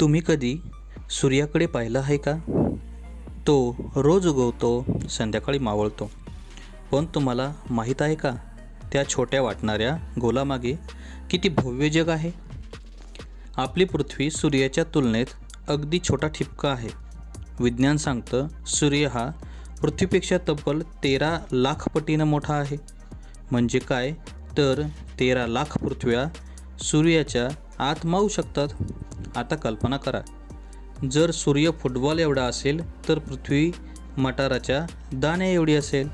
तुम्ही कधी सूर्याकडे पाहिलं आहे का? तो रोज उगवतो संध्याकाळी मावळतो. पण तुम्हाला माहीत आहे का त्या छोट्या वाटणाऱ्या गोलामागे किती भव्य जग आहे? आपली पृथ्वी सूर्याच्या तुलनेत अगदी छोटा ठिपका आहे. विज्ञान सांगतं सूर्य हा पृथ्वीपेक्षा तब्बल तेरा लाख पटीनं मोठा आहे. म्हणजे काय? तर तेरा लाख पृथ्व्या सूर्याच्या आत मावू शकतात. आता कल्पना करा. जर सूर्य फुटबॉल एवढा असेल तर पृथ्वी मटाराच्या दाण्या एवढी असेल.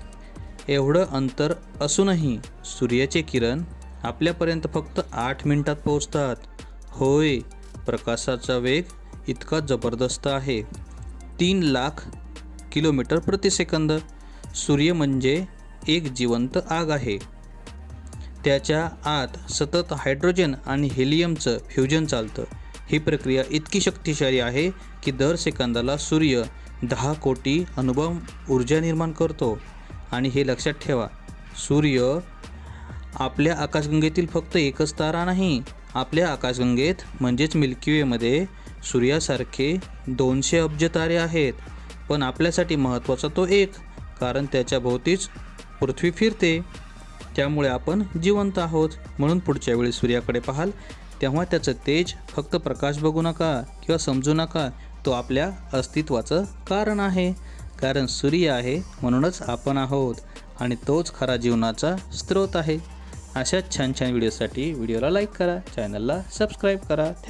एवढं अंतर असूनही सूर्याचे किरण आपल्यापर्यंत फक्त आठ मिनिटात पोहोचतात. होय प्रकाशाचा वेग इतका जबरदस्त आहे. तीन लाख किलोमीटर प्रति सेकंद. सूर्य म्हणजे एक जिवंत आग आहे. त्याच्या आत सतत हायड्रोजन आणि हेलियमचं फ्युजन चालतं. ही प्रक्रिया इतकी शक्तिशाली आहे की दर सेकंदाला सूर्य दहा कोटी अनुभव ऊर्जा निर्माण करतो. आणि हे लक्षात ठेवा सूर्य आपल्या आकाशगंगेतील फक्त एकच तारा नाही आपल्या आकाशगंगेत म्हणजेच मिल्की वेमध्ये सूर्यासारखे दोनशे अब्ज तारे आहेत. पण आपल्यासाठी महत्त्वाचा तो एक कारण त्याच्या भोवतीच पृथ्वी फिरते. त्यामुळे आपण जिवंत आहोत. म्हणून पुढच्या वेळी सूर्याकडे पाहाल. तेव्हा त्याचं तेज फक्त प्रकाश बघू नका किंवा समजू नका तो आपल्या अस्तित्वाचं कारण आहे. कारण सूर्य आहे म्हणूनच आपण आहोत आणि तोच खरा जीवनाचा स्रोत आहे. अशाच छान छान व्हिडिओसाठी व्हिडिओला लाईक करा चॅनलला सबस्क्राईब करा.